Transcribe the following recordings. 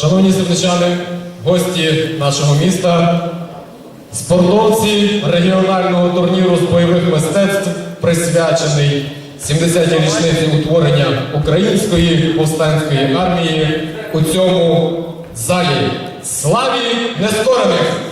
Шановні землячани, гості нашого міста, спортовці регіонального турніру з бойових мистецтв, присвячений 70-й річниці утворення Української повстанської армії у цьому залі. Славі нескорених!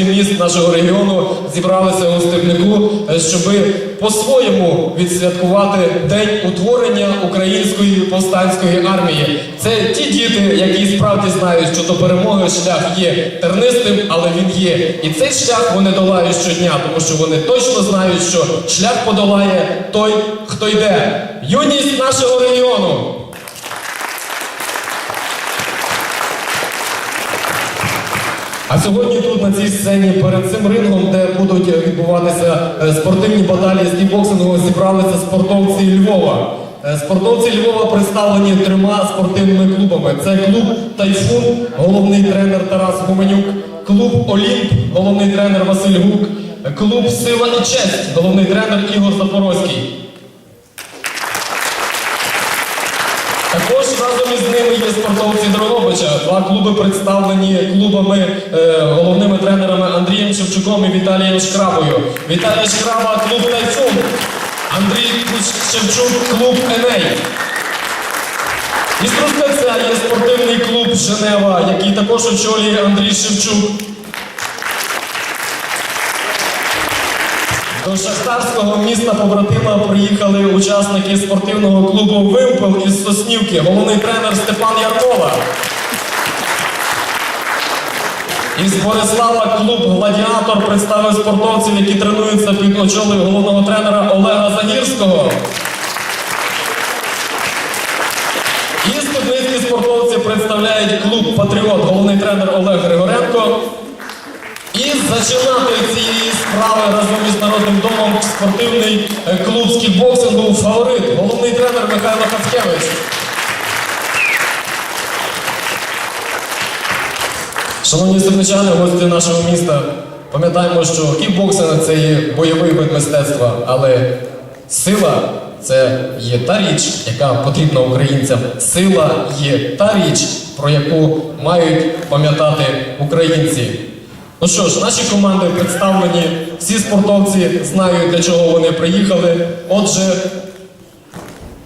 Спортовців міст нашого регіону зібралися у Степнику, щоб по-своєму відсвяткувати День утворення Української повстанської армії. Це ті діти, які справді знають, що до перемоги шлях є тернистим, але він є. І цей шлях вони долають щодня, тому що вони точно знають, що шлях подолає той, хто йде. Юність нашого регіону. А сьогодні тут на цій сцені перед цим рингом, де будуть відбуватися е, спортивні баталії з кікбоксингу, зібралися спортовці Львова. Е, Спортовці Львова представлені трьома спортивними клубами. Це клуб Тайфун, головний тренер Тарас Гуменюк, клуб Олімп, головний тренер Василь Гук, клуб Сила і честь, головний тренер Ігор Запорозький. Також разом із ними є спортовці Дрогобича. Два клуби представлені клубами, е, головними тренерами Андрієм Шевчуком і Віталієм Шкрабою. Віталій Шкраба, клуб Тайфун. Андрій Шевчук, клуб Еней. Із Трускавця є спортивний клуб Женева, який також очолює Андрій Шевчук. До шахтарського міста побратима приїхали учасники спортивного клубу Вимпел із Соснівки, головний тренер Степан Ярмола. Із Борислава клуб Гладіатор представив спортовців, які тренуються під очолою головного тренера Олега Загірського. І студентські спортовці представляють клуб Патріот, головний тренер Олег Григоренко. Із зачинати цієї справи разом із народним домом спортивний е, клуб з кікбоксингу фаворит, головний тренер Михайло Хацкевич. Шановні сумничани, гості нашого міста, пам'ятаємо, що кікбоксинг це є бойовий вид мистецтва, але сила це є та річ, яка потрібна українцям. Сила є та річ, про яку мають пам'ятати українці. Ну що ж, наші команди представлені, всі спортовці знають, для чого вони приїхали. Отже,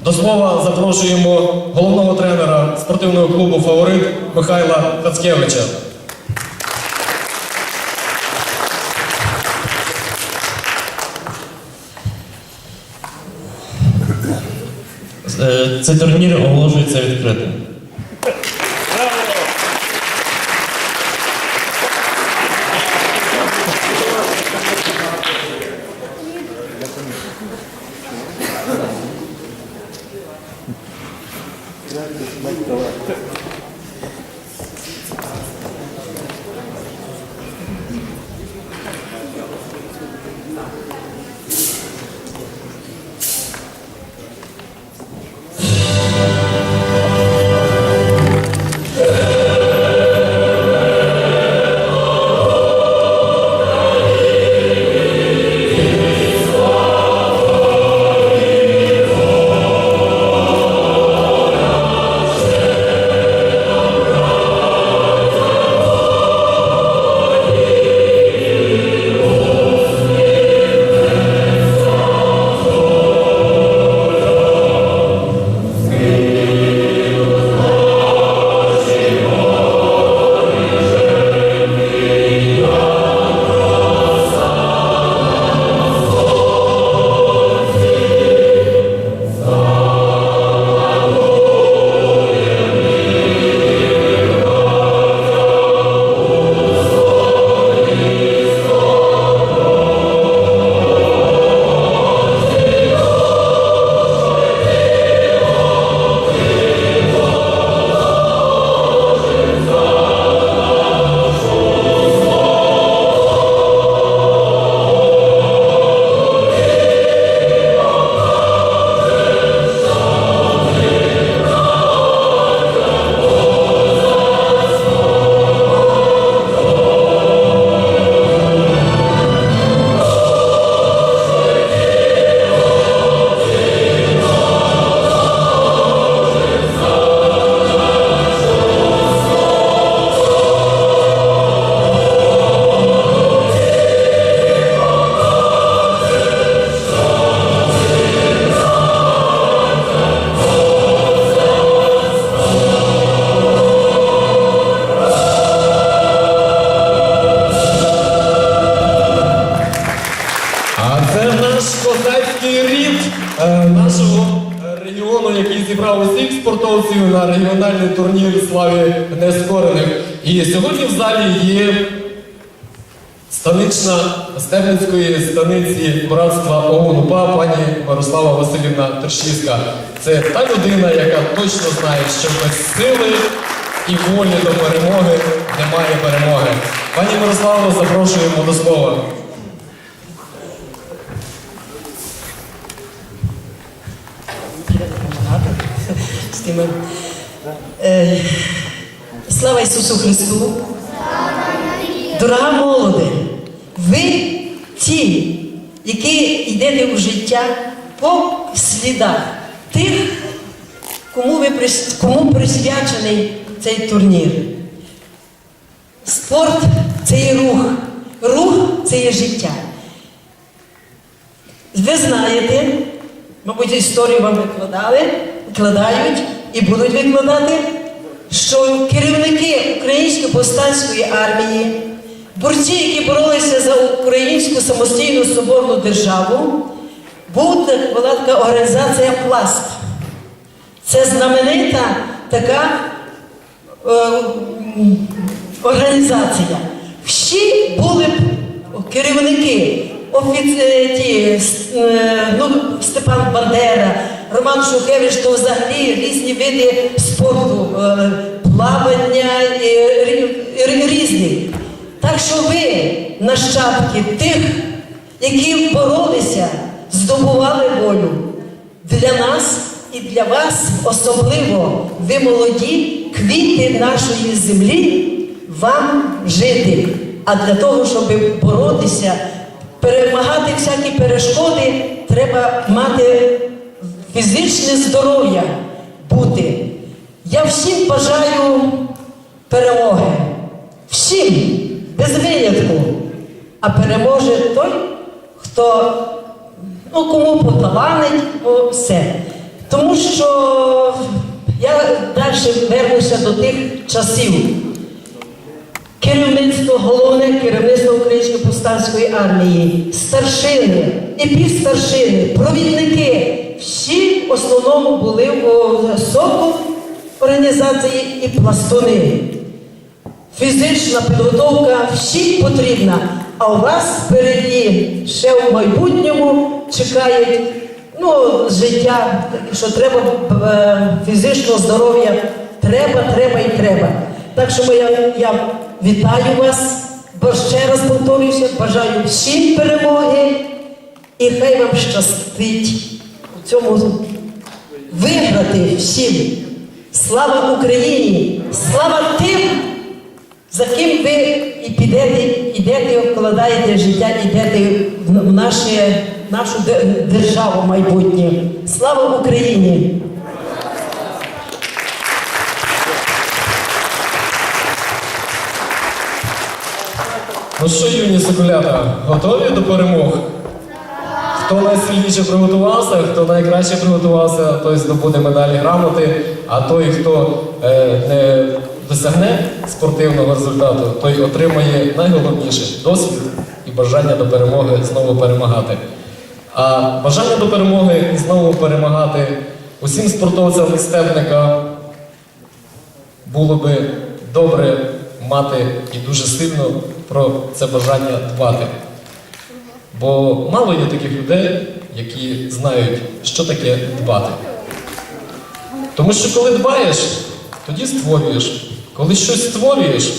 до слова запрошуємо головного тренера спортивного клубу Фаворит Михайла Хацкевича. Е, Цей турнір оголошується відкритим. А на регіональний турнір славі нескорених. І сьогодні в залі є станична Стебницької станиці братства ОУН-УПА пані Мирослава Васильівна Тершівська. Це та людина, яка точно знає, що без сили і волі до перемоги немає перемоги. Пані Мирославо, запрошуємо до слова. З. Е, Слава Ісусу Христу! Дорога молоде, ви ті, які йдете у життя по слідах тих, кому, ви, кому присвячений цей турнір. Спорт це є рух, рух це є життя. Ви знаєте, мабуть, історію вам викладали, викладають і будуть викладати, що керівники Української повстанської армії, борці, які боролися за українську самостійну соборну державу, була така організація Пласт. Це знаменита така е, організація. Всі були керівники, офіці... ті, е, ну, Степан Бандера, Роман Шухевич, то взагалі різні види спорту, е, плавання рі- різні. Так що ви, нащадки тих, які боролися, здобували волю. Для нас і для вас особливо ви молоді квіти нашої землі, вам жити. А для того, щоб боротися, перемагати всякі перешкоди, треба мати фізичне здоров'я бути. Я всім бажаю перемоги. Всім, без винятку. А переможе той, хто ну, кому поталанить, ну, все. Тому що я далі вернуся до тих часів. Керівництво, головне керівництво Української повстанської армії, старшини, епівстаршини, провідники, всі в основному були у СОКу організації і пластуни. Фізична підготовка всім потрібна, а у вас впереді ще в майбутньому чекає ну, життя, що треба е, фізичного здоров'я, треба, треба і треба. Так що я, я вітаю вас, бо ще раз повторююся, бажаю всім перемоги і хай вам щастить у цьому виграти всім. Слава Україні! Слава тим! За ким ви і підете, ідете, вкладаєте життя, ідете в наше, нашу державу майбутнє. Слава Україні! Ну що, юні соколята, готові до перемог? Хто найсильніше приготувався, хто найкраще приготувався, той здобуде медалі грамоти, а той, хто е, не досягне спортивного результату, той отримає найголовніше досвід і бажання до перемоги знову перемагати. А бажання до перемоги і знову перемагати усім спортовцям із Степника було би добре мати і дуже сильно про це бажання дбати. Бо мало є таких людей, які знають, що таке дбати. Тому що коли дбаєш, тоді створюєш. Коли щось створюєш,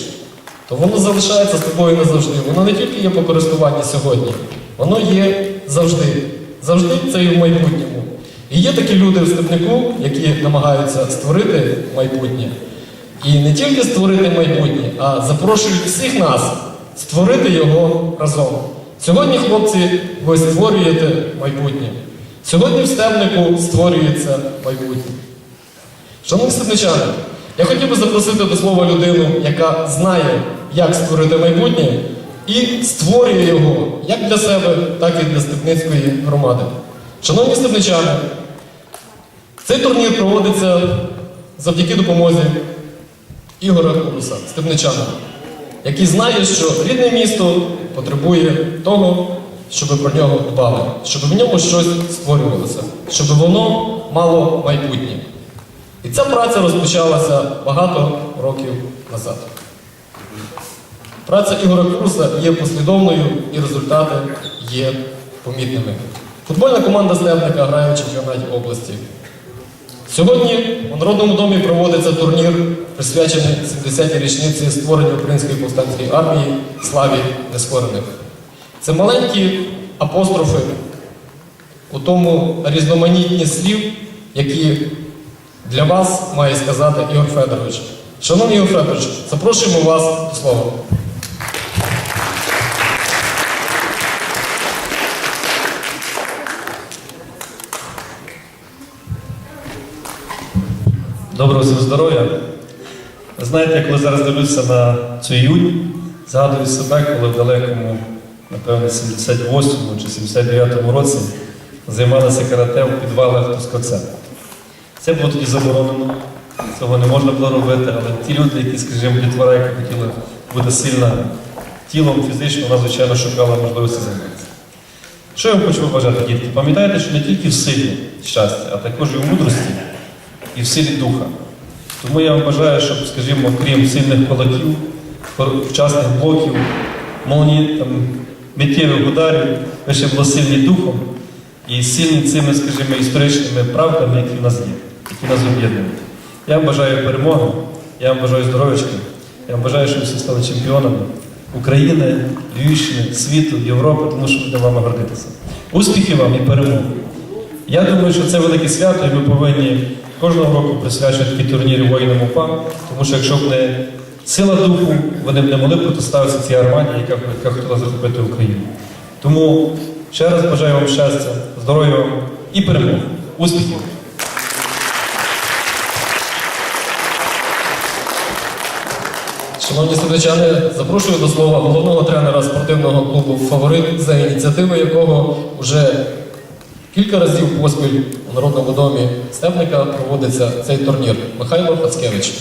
то воно залишається з тобою назавжди. Воно не тільки є по користуванні сьогодні, воно є завжди. Завжди це і в майбутньому. І є такі люди в степнику, які намагаються створити майбутнє. І не тільки створити майбутнє, а запрошують всіх нас створити його разом. Сьогодні, хлопці, ви створюєте майбутнє. Сьогодні в стебнику створюється майбутнє. Шановні степничани, я хотів би запросити до слова людину, яка знає, як створити майбутнє, і створює його як для себе, так і для Степницької громади. Шановні степничани, цей турнір проводиться завдяки допомозі Ігоря Куруса, степничана, який знає, що рідне місто потребує того, щоб про нього дбали, щоб в ньому щось створювалося, щоб воно мало майбутнє. І ця праця розпочалася багато років назад. Праця Ігоря Куруса є послідовною і результати є помітними. Футбольна команда Степника грає в чемпіонаті області. Сьогодні у Народному домі проводиться турнір, присвячений 70-й річниці створення Української повстанської армії славі нескорених. Це маленькі апострофи у тому різноманітні слів, які для вас має сказати Ігор Федорович. Шановний Ігор Федорович, запрошуємо вас до слова. Доброго всім здоров'я. Знаєте, коли зараз дивлюся на цю іюнь, згадую себе, коли в далекому, напевно, 78-му чи 79-му році займалися карате в підвалах Тускавця. Це було тоді заборонено, цього не можна було робити, але ті люди, які, скажімо, дітвора, які хотіли бути сильно тілом, фізично, вона, звичайно, шукала можливості займатися. Що я вам хочу побажати, дітки? Пам'ятайте, що не тільки в силі щастя, а також і в мудрості і в силі духа. Тому я вам бажаю, щоб, скажімо, крім сильних кулаків, вчасних блоків, молні, там, миттєвих ударів, ви ще були сильні духом і сильні цими, скажімо, історичними правдами, які в нас є, які нас об'єднують. Я вам бажаю перемоги, я вам бажаю здоров'ячка, я вам бажаю, щоб всі стали чемпіонами. України, Львівщини, світу, Європи, тому що будемо вами гордитися. Успіхів вам і перемог! Я думаю, що це велике свято, і ми повинні кожного року присвячувати такі турніри воїнам УПА, тому що якщо б не сила духу, вони б не могли протиставитися цій армаді, яка, яка хотіла захопити Україну. Тому ще раз бажаю вам щастя, здоров'я вам і перемог. Успіхів! Шановні слухачани, запрошую до слова головного тренера спортивного клубу Фаворит, за ініціативи якого вже кілька разів поспіль у Народному домі Степника проводиться цей турнір. Михайло Пацкевич.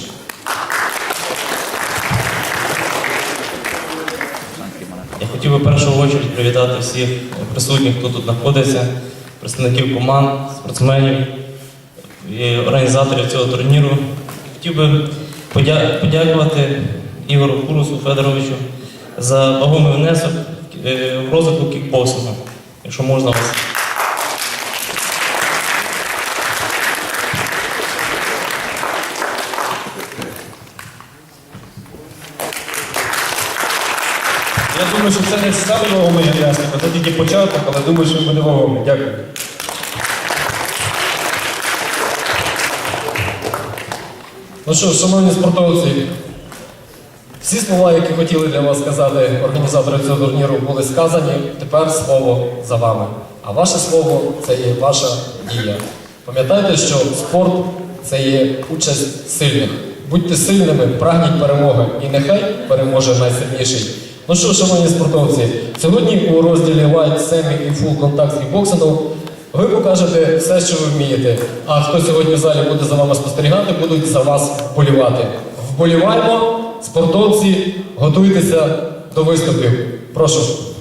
Я хотів би в першу чергу привітати всіх присутніх, хто тут знаходиться, представників команд, спортсменів і організаторів цього турніру. Хотів би подякувати Ігору Курусу Федоровичу за вагомий внесок е, в розвитку кікбоксингу, якщо можна вас. Я думаю, що це не стане вагомий ясник, це тільки початок, але думаю, що буде вагомий. Дякую. Ну що шановні спортовці, всі слова, які хотіли для вас сказати організатори цього турніру, були сказані. Тепер слово за вами. А ваше слово це є ваша дія. Пам'ятайте, що спорт це є участь сильних. Будьте сильними, прагніть перемоги, і нехай переможе найсильніший. Ну що, шановні спортовці, сьогодні у розділі Light, Semi і Full Contact Kickboxing ви покажете все, що ви вмієте. А хто сьогодні в залі буде за вами спостерігати, будуть за вас вболівати. Вболіваємо, спортовці, готуйтеся до виступів. Прошу.